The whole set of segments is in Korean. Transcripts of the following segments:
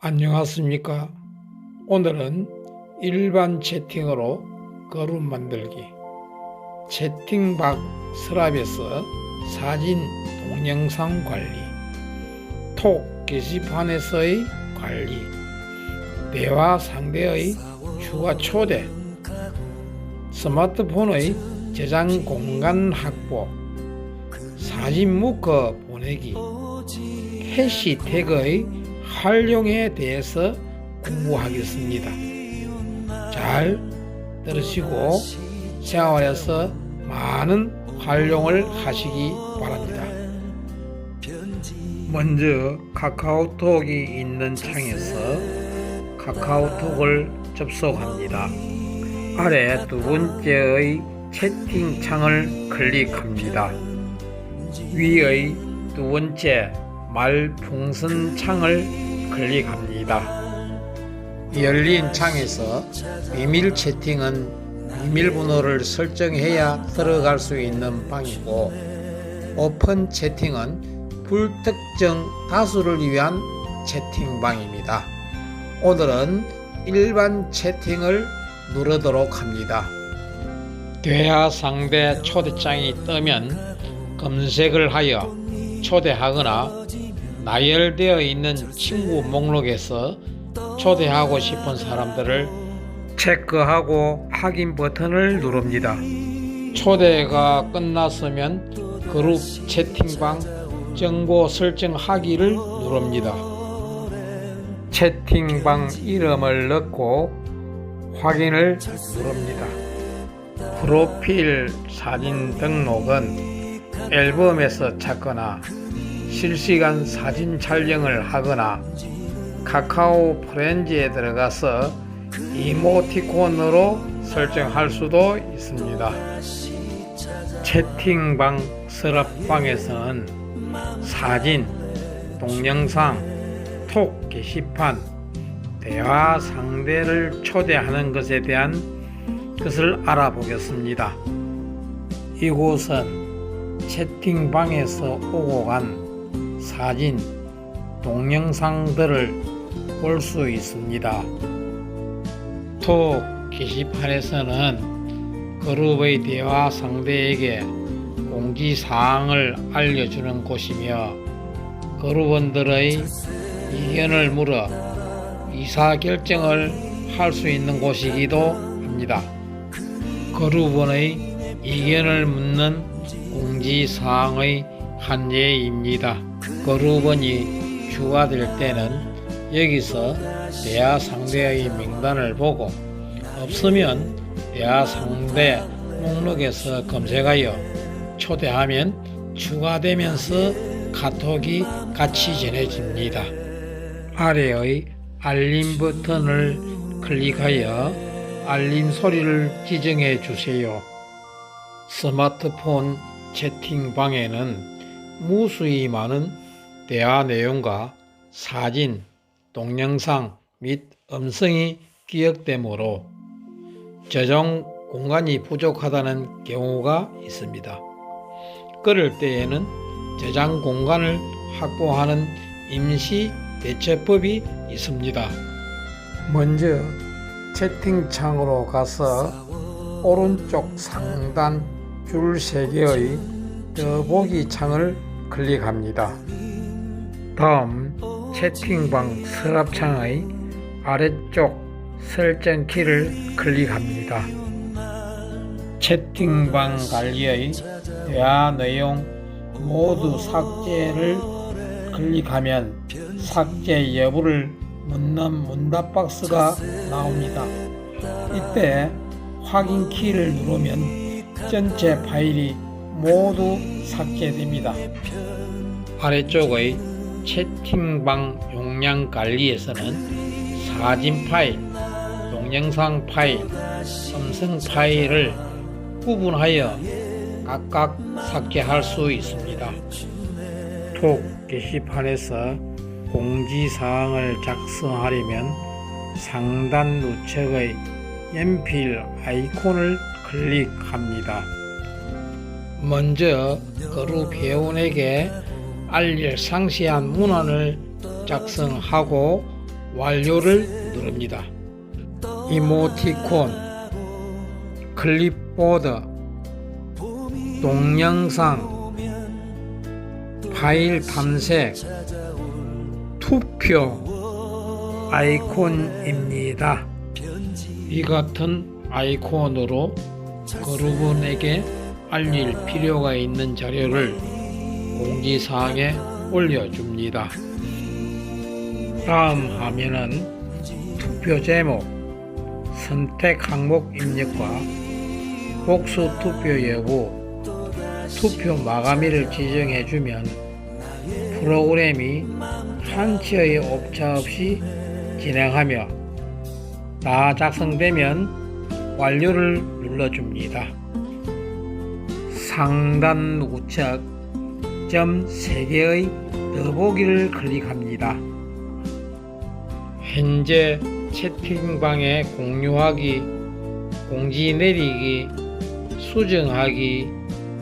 안녕하십니까. 오늘은 일반 채팅으로 거름 만들기. 채팅박 서랍에서 사진 동영상 관리. 톡 게시판에서의 관리. 대화 상대의 추가 초대. 스마트폰의 저장 공간 확보. 사진 묶어 보내기. 해시태그의 활용에 대해서 공부하겠습니다. 잘 들으시고 생활에서 많은 활용을 하시기 바랍니다. 먼저 카카오톡이 있는 창에서 카카오톡을 접속합니다. 아래 두 번째의 채팅 창을 클릭합니다. 위의 두 번째 말풍선 창을 클릭합니다. 열린 창에서 비밀 채팅은 비밀번호를 설정해야 들어갈 수 있는 방이고 오픈 채팅은 불특정 다수를 위한 채팅방입니다. 오늘은 일반 채팅을 누르도록 합니다. 대화 상대 초대장이 뜨면 검색을 하여 초대하거나 나열되어 있는 친구 목록에서 초대하고 싶은 사람들을 체크하고 확인 버튼을 누릅니다. 초대가 끝났으면 그룹 채팅방 정보 설정하기를 누릅니다. 채팅방 이름을 넣고 확인을 누릅니다. 프로필 사진 등록은 앨범에서 찾거나 실시간 사진 촬영을 하거나 카카오 프렌즈에 들어가서 이모티콘으로 설정할 수도 있습니다. 채팅방 서랍방에서는 사진, 동영상, 톡 게시판, 대화 상대를 초대하는 것에 대한 것을 알아보겠습니다. 이곳은 채팅방에서 오고 간 사진, 동영상들을 볼 수 있습니다. 톡 게시판에서는 그룹의 대화 상대에게 공지 사항을 알려주는 곳이며 그룹원들의 의견을 물어 의사결정을 할 수 있는 곳이기도 합니다. 그룹원의 의견을 묻는 공지 사항의 한계입니다. 그룹원이 추가될 때는 여기서 대화 상대의 명단을 보고 없으면 대화 상대 목록에서 검색하여 초대하면 추가되면서 카톡이 같이 전해집니다. 아래의 알림 버튼을 클릭하여 알림 소리를 지정해 주세요. 스마트폰 채팅방에는 무수히 많은 대화 내용과 사진, 동영상 및 음성이 기억되므로 저장 공간이 부족하다는 경우가 있습니다. 그럴 때에는 저장 공간을 확보하는 임시 대처법이 있습니다. 먼저 채팅창으로 가서 오른쪽 상단 줄 3개의 더보기 창을 클릭합니다. 다음 채팅방 서랍창의 아래쪽 설정 키를 클릭합니다. 채팅방 관리의 대화 내용 모두 삭제를 클릭하면 삭제 여부를 묻는 문답 박스가 나옵니다. 이때 확인 키를 누르면 전체 파일이 모두 삭제됩니다. 아래쪽의 채팅방 용량 관리에서는 사진 파일, 동영상 파일, 음성 파일을 구분하여 각각 삭제할 수 있습니다. 톡 게시판에서 공지사항을 작성하려면 상단 우측의 연필 아이콘을 클릭합니다. 먼저 그룹 회원에게 알릴 상세한 문안을 작성하고 완료를 누릅니다. 이모티콘, 클립보드, 동영상, 파일 탐색, 투표 아이콘입니다. 이 같은 아이콘으로 그룹원에게 알릴 필요가 있는 자료를 공지사항에 올려줍니다. 다음 화면은 투표 제목, 선택 항목 입력과 복수 투표 여부, 투표 마감일을 지정해주면 프로그램이 한치의 오차 없이 진행하며 다 작성되면 완료를 눌러줍니다. 상단 우측 점 3개의 더보기를 클릭합니다. 현재 채팅방에 공유하기, 공지 내리기, 수정하기,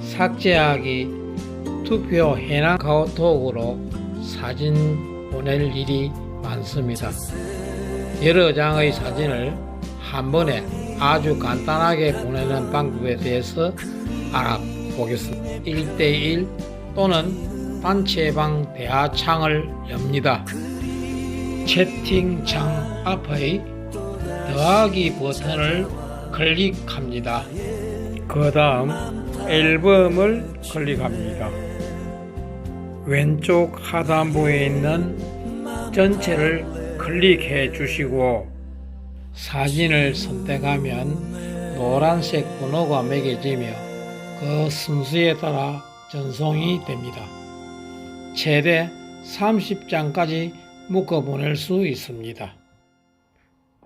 삭제하기, 투표 해당 카카오톡으로 사진 보낼 일이 많습니다. 여러 장의 사진을 한 번에 아주 간단하게 보내는 방법에 대해서 알아 보겠습니다. 1대1 또는 단체방 대화창을 엽니다. 채팅창 앞의 더하기 버튼을 클릭합니다. 그 다음 앨범을 클릭합니다. 왼쪽 하단부에 있는 전체를 클릭해 주시고 사진을 선택하면 노란색 번호가 매겨지며 그 순서에 따라 전송이 됩니다. 최대 30장까지 묶어 보낼 수 있습니다.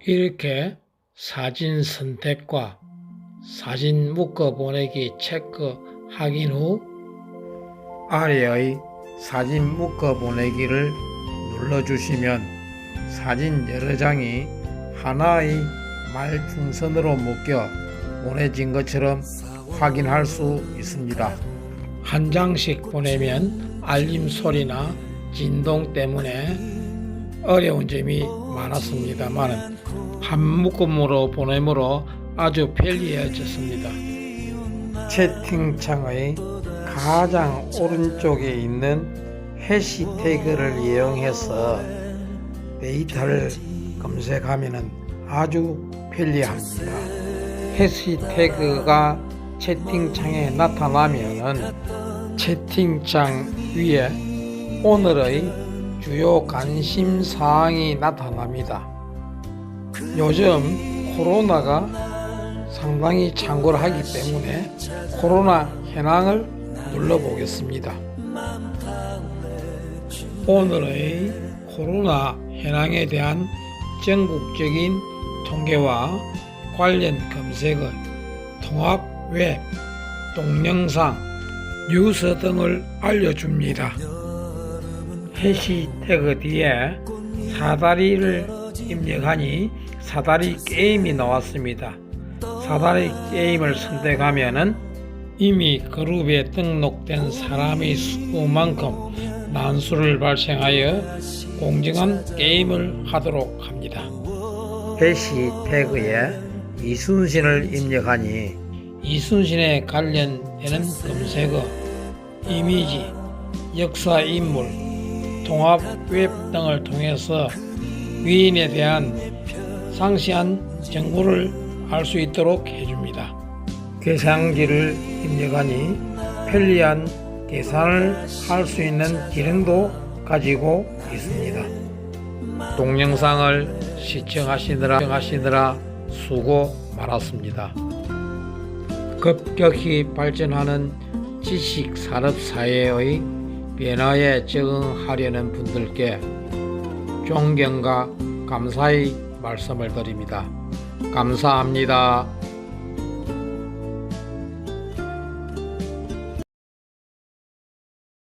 이렇게 사진 선택과 사진 묶어 보내기 체크 확인 후 아래의 사진 묶어 보내기를 눌러주시면 사진 여러 장이 하나의 말풍선으로 묶여 보내진 것처럼 확인할 수 있습니다. 한 장씩 보내면 알림 소리나 진동 때문에 어려운 점이 많았습니다만 한 묶음으로 보내므로 아주 편리해졌습니다. 채팅창의 가장 오른쪽에 있는 해시태그를 이용해서 데이터를 검색하면 아주 편리합니다. 해시태그가 채팅창에 나타나면 채팅창 위에 오늘의 주요 관심 사항이 나타납니다. 요즘 코로나가 상당히 창궐 하기 때문에 코로나 현황을 눌러보겠습니다. 오늘의 코로나 현황에 대한 전국적인 통계와 관련 검색어, 통합 웹, 동영상, 뉴스 등을 알려줍니다. 해시태그 뒤에 사다리를 입력하니 사다리 게임이 나왔습니다. 사다리 게임을 선택하면은 이미 그룹에 등록된 사람의 수만큼 난수를 발생하여 공정한 게임을 하도록 합니다. 해시태그에 이순신을 입력하니 이순신에 관련되는 검색어, 이미지, 역사 인물, 통합 웹 등을 통해서 위인에 대한 상세한 정보를 알 수 있도록 해줍니다. 계산기를 입력하니 편리한 계산을 할 수 있는 기능도 가지고 있습니다. 동영상을 시청하시느라, 수고 많았습니다. 급격히 발전하는 지식 산업 사회의 변화에 적응하려는 분들께 존경과 감사의 말씀을 드립니다. 감사합니다.